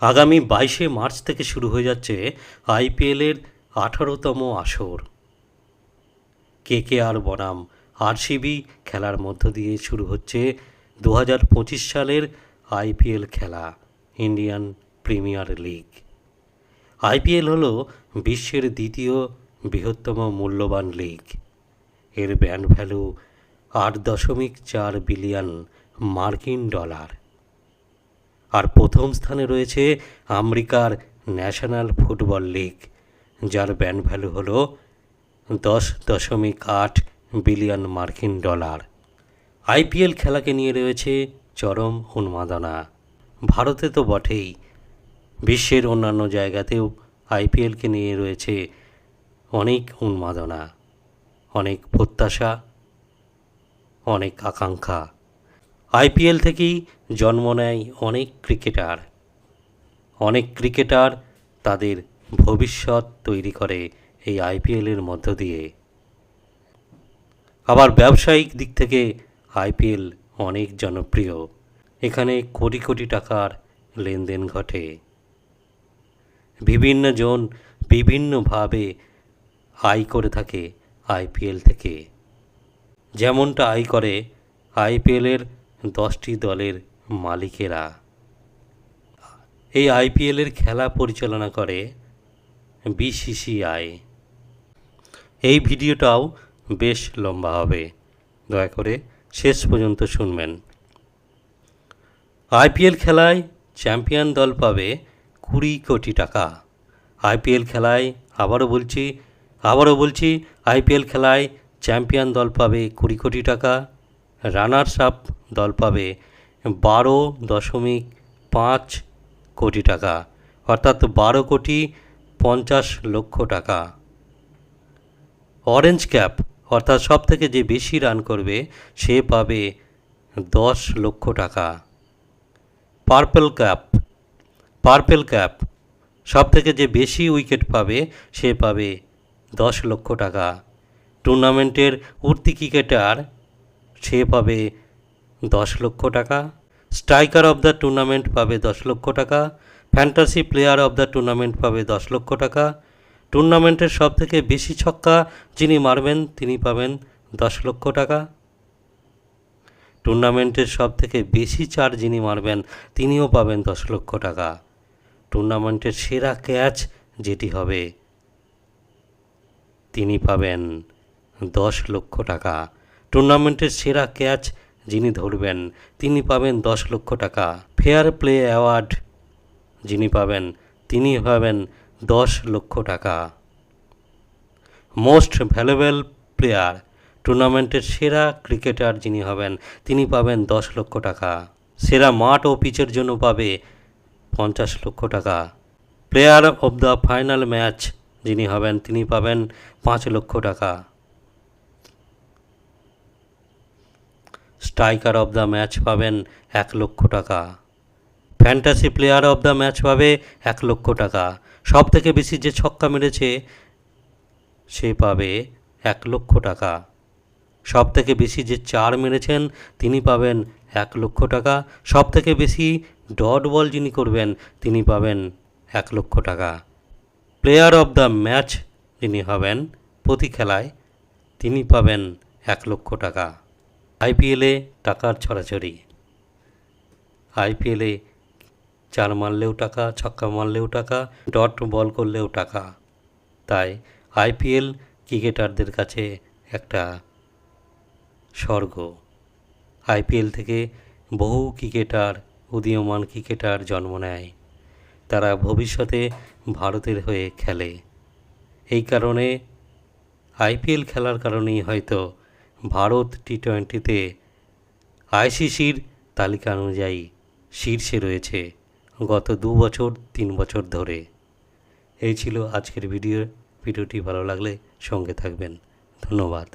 আগামী বাইশে মার্চ থেকে শুরু হয়ে যাচ্ছে আইপিএলের আঠারোতম আসর। কে কে আর বনাম আরসিবি খেলার মধ্য দিয়ে শুরু হচ্ছে দু পঁচিশ সালের আইপিএল খেলা, ইন্ডিয়ান প্রিমিয়ার লিগ। আইপিএল হলো বিশ্বের দ্বিতীয় বৃহত্তম মূল্যবান লিগ। এর ব্যান্ড ভ্যালু আট দশমিক চার বিলিয়ন মার্কিন ডলার। আর প্রথম স্থানে রয়েছে আমেরিকার ন্যাশনাল ফুটবল লিগ, যার ব্যান্ড ভ্যালু হল দশ দশমিক আট বিলিয়ন মার্কিন ডলার। আইপিএল খেলাকে নিয়ে রয়েছে চরম উন্মাদনা। ভারতে তো বটেই। বিশ্বের অন্যান্য জায়গাতেও আইপিএলকে নিয়ে রয়েছে অনেক উন্মাদনা, অনেক প্রত্যাশা, অনেক আকাঙ্ক্ষা। আইপিএল থেকেই জন্ম নেয় অনেক ক্রিকেটার। অনেক ক্রিকেটার তাদের ভবিষ্যৎ তৈরি করে এই আইপিএলের মধ্য দিয়ে। আবার ব্যবসায়িক দিক থেকে আইপিএল অনেক জনপ্রিয়। এখানে কোটি কোটি টাকার লেনদেন ঘটে। বিভিন্ন জন বিভিন্নভাবে আয় করে থাকে আইপিএল থেকে। যেমনটা আয় করে আইপিএলের দশটি দলের মালিকেরা। এই আইপিএলের খেলা পরিচালনা করে বিসিসিআই। এই ভিডিওটাও বেশ লম্বা হবে। দয়া করে শেষ পর্যন্ত শুনবেন। আইপিএল খেলায় চ্যাম্পিয়ন দল পাবে কুড়ি কোটি টাকা। আইপিএল খেলায় আবারও বলছি আবারও বলছি, আইপিএল খেলায় চ্যাম্পিয়ন দল পাবে কুড়ি কোটি টাকা। রানার্স আপ দল পাবে বারো দশমিক পাঁচ কোটি টাকা, অর্থাৎ বারো কোটি পঞ্চাশ লক্ষ টাকা। অরেঞ্জ ক্যাপ অর্থাৎ সব থেকে যে বেশি রান করবে, সে পাবে দশ লক্ষ টাকা। পার্পেল ক্যাপ পার্পেল ক্যাপ সব থেকে যে বেশি উইকেট পাবে, সে পাবে দশ লক্ষ টাকা। টুর্নামেন্টের উঠতি ক্রিকেটার সে পাবে দশ লক্ষ টাকা। স্ট্রাইকার অফ দ্য টুর্নামেন্ট পাবে দশ লক্ষ টাকা। Fantasy player of the tournament পাবে দশ লক্ষ টাকা। টুর্নামেন্টের সব থেকে বেশি ছক্কা যিনি মারবেন, তিনি পাবেন দশ লক্ষ টাকা। টুর্নামেন্টের সব থেকে বেশি চার যিনি মারবেন, তিনিও পাবেন দশ লক্ষ টাকা। টুর্নামেন্টের সেরা ক্যাচ যেটি হবে, তিনি পাবেন দশ লক্ষ টাকা। টুর্নামেন্টের সেরা ক্যাচ যিনি ধরবেন, তিনি পাবেন দশ লক্ষ টাকা। ফেয়ার প্লে অ্যাওয়ার্ড যিনি পাবেন, তিনি পাবেন দশ লক্ষ টাকা। মোস্ট ভ্যালুয়েবল প্লেয়ার, টুর্নামেন্টের সেরা ক্রিকেটার যিনি হবেন, তিনি পাবেন দশ লক্ষ টাকা। সেরা মাঠ ও পিচের জন্য পাবে পঞ্চাশ লক্ষ টাকা। Player of the final match যিনি হবেন, তিনি পাবেন পাঁচ লক্ষ টাকা। স্ট্রাইকার অব দ্য ম্যাচ পাবেন এক লক্ষ টাকা। Fantasy player of the match পাবে এক লক্ষ টাকা। সব থেকে বেশি যে ছক্কা মেরেছে, সে পাবে এক লক্ষ টাকা। সব থেকে বেশি যে চার মেরেছেন, তিনি পাবেন এক লক্ষ টাকা। সব থেকে বেশি ডট বল যিনি করবেন, তিনি পাবেন এক লক্ষ টাকা। প্লেয়ার অব দ্য ম্যাচ যিনি হবেন, প্রতি খেলায় তিনি পাবেন এক লক্ষ টাকা। আইপিএলে টাকার ছড়াছড়ি। আইপিএলে চার মারলেও টাকা, ছক্কা মারলেও টাকা, ডট বল করলেও টাকা। তাই আইপিএল ক্রিকেটারদের কাছে একটা স্বর্গ। আইপিএল থেকে বহু ক্রিকেটার, উদীয়মান ক্রিকেটার জন্ম নেয়। তারা ভবিষ্যতে ভারতের হয়ে খেলে। এই কারণে আইপিএল খেলার কারণেই হয়তো ভারত টি টোয়েন্টিতে আইসিসির তালিকা অনুযায়ী শীর্ষে রয়েছে গত দু বছর, তিন বছর ধরে। এই ছিল আজকের ভিডিও। ভিডিওটি ভালো লাগলে সঙ্গে থাকবেন। ধন্যবাদ।